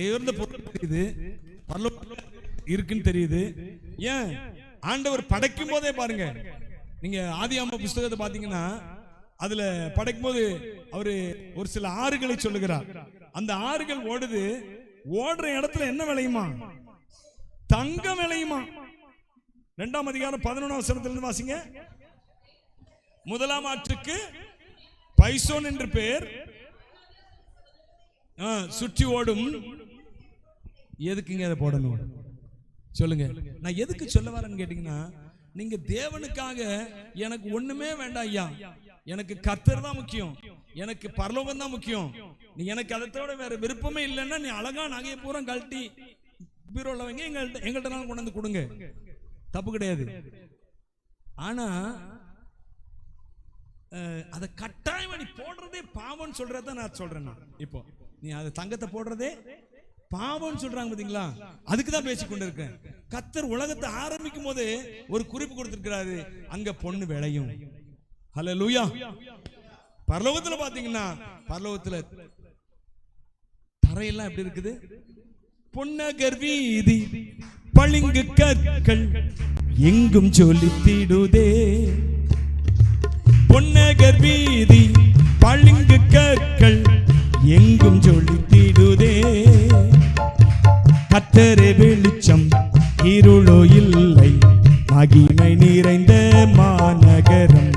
உயர்ந்த பொருள் தெரியுது இருக்குன்னு தெரியுது. ஏன்? ஆண்டவர் படைக்கும் போதே பாருங்க. நீங்க ஆதி ஆதியாம புஸ்தகத்தை பாத்தீங்கன்னா அதுல படைக்கும் போது அவரு ஒரு சில ஆறுகளை சொல்லுகிறார். அந்த ஆறுகள் ஓடுது. ஓடுற இடத்துல என்ன விளையுமா? தங்கம் விளையுமா? ரெண்டாம் அதிகாரம் பதினொன்றாம் வசனத்திலிருந்து வாசிங்க. முதலாம் ஆற்றுக்கு பைசோன் என்று பேர். சுற்றி ஓடும் எதுக்குங்க அதை போடணும்? சொல்லுங்க. நான் எதுக்கு சொல்ல வரேன்னு கேட்டீங்கன்னா நீங்க தேவனுக்காக எனக்கு ஒண்ணுமே வேண்டாம் ஐயா. எனக்கு கத்தர் தான் முக்கியம். எனக்கு பரலோகம் தான் முக்கியம். நீ எனக்கு அதத்தோட வேற விருப்பமே இல்லைன்னா நீ அழகா நகையை பூரா கழட்டி பீரோல வைங்க எங்கள்கிட்ட எங்கள்கிட்ட கொண்டு வந்து கொடுங்க. தப்பு கிடையாது. ஆனா அதை கட்டாயம் நீ போடுறதே பாவம்னு சொல்றத நான் சொல்றேன் நான். இப்போ நீ அதை தங்கத்தை போடுறதே பாவம்னு சொல்றாங்க பாத்தீங்களா? அதுக்கு தான் பேசி கொண்டு இருக்கேன் கத்தர் உலகத்தை ஆரம்பிக்கும் போது ஒரு குறிப்பு கொடுத்திருக்கிறாரு. அங்க பொண்ணு விளையும். ஹலோ லூயா பரலோகத்துல பாத்தீங்கன்னா பரலோகத்துல தரையெல்லாம் எப்படி இருக்குது? பொன்னகர் வீதி பளிங்கு கற்கள் எங்கும் சொல்லித்திடுதே பொன்னகர் வீதி பளிங்கு கற்கள் கத்தரே வெளிச்சம் இருளோ இல்லை. மகிமை நிறைந்த மாநகரம்.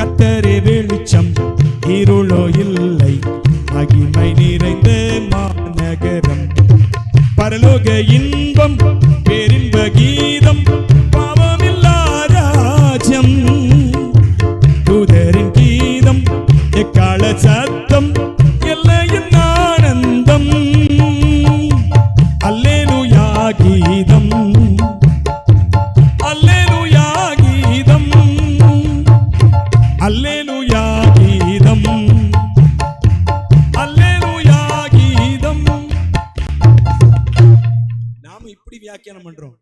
கத்தரே வெளிச்சம் இருளோ இல்லை. மகிமை நிறைந்த மாநகரம். பரலோக இன்பம் பேரின்ப கீதம் பாவமில்லா ராஜ்யம். தூதரின் கீதம் எக்கால சத்தம் கீதம் அல்லேலுயா கீதம் அல்லேலுயா கீதம் அல்லேலுயா கீதம் நாம இப்படி வியாக்கியானம் பண்றோம்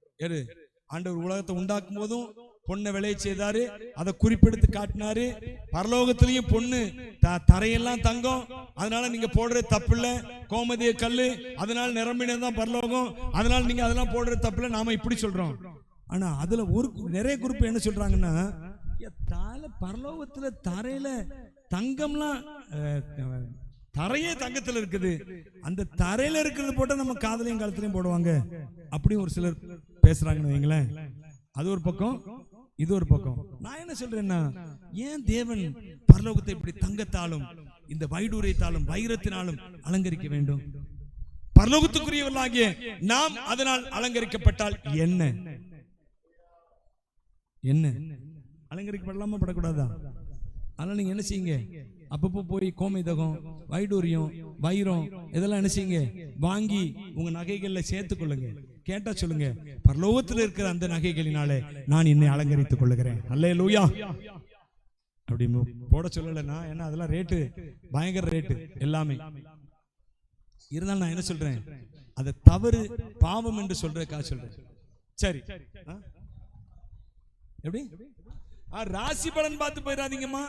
ஆண்டவர் உலகத்தை உண்டாக்கும் போதும் பொண்ணை விளைய செய்தாரு அதை குறிப்பெடுத்து காட்டினாரு. பரலோகத்திலையும் பொண்ணு த- தரையெல்லாம் தங்கம். அதனால நீங்க போடுறது தப்பு இல்லை கோமதிய கல் அதனால நிரம்பினதான் பரலோகம். அதனால நீங்க அதெல்லாம் போடுறது தப்பு இல்லை நாம இப்படி சொல்றோம். ஆனா அதுல ஒரு நிறைய குறிப்பு என்ன சொல்றாங்கன்னா தால பரலோகத்துல தரையில தங்கம்லாம் தரையே தங்கத்துல இருக்குது. அந்த தரையில இருக்கிறது போட்டா நம்ம காதலையும் கழுத்துலையும் போடுவாங்க. அப்படி ஒரு சிலர் பேசுறாங்கன்னு வைங்களேன். அது ஒரு பக்கம். இது ஒரு பக்கம். நான் என்ன சொல்றேன்னா ஏன் தேவன் பரலோகத்தை இப்படி தங்கத்தாலும் இந்த வைடூரியத்தாலும் வைரத்தினாலும் அலங்கரிக்க வேண்டும். பரலோகத்துக்குரியவர்களாகிய நாம் அதனால் அலங்கரிக்கப்பட்டால் என்ன? என்ன? அலங்கரிக்கப்படலாமா படக்கூடாதா? அதனால நீங்க என்ன செய்யுங்க? அப்பப்போ போய் கோமிதகம் வைடூரியம் வைரம் இதெல்லாம் என்ன செய்யுங்க? வாங்கி உங்க நகைகள்ல சேர்த்து கொள்ளுங்க. கேட்டா சொல்லுங்க. பரலோகத்தில் இருக்கிற அந்த நகைகளினாலே நான் என்னை அலங்கரித்துக் கொள்ளுகிறேன். அல்லே லூயா அப்படி போட சொல்லலைன்னா ஏன்னா அதெல்லாம் ரேட்டு. பயங்கர ரேட்டு. எல்லாமே. இருந்தாலும் நான் என்ன சொல்றேன்? அதை தவறு பாவம் என்று சொல்றதுக்காக சொல்றேன். சரி? எப்படி? ராசி பலன் பார்த்து போயிடாதீங்கம்மா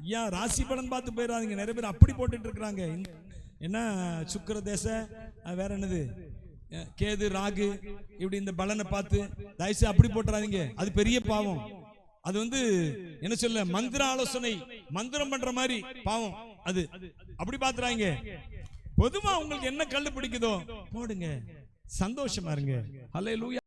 ஐயா ராசி பலன் பார்த்து போயிடாதீங்க நிறைய பேர் அப்படி போட்டுட்டு இருக்கிறாங்க. என்ன? சுக்கிர தேச வேற என்னது? கேது ராகு இப்படி இந்த பலனை பார்த்து தயவுசு அப்படி போட்டுறாதீங்க. அது பெரிய பாவம். அது வந்து என்ன சொல்ல மந்திர ஆலோசனை மந்திரம் பண்ற மாதிரி பாவம். அது அப்படி பாத்துறாங்க. பொதுவா உங்களுக்கு என்ன கல்லு பிடிக்குதோ போடுங்க. சந்தோஷமா இருங்க. ஹalleluya.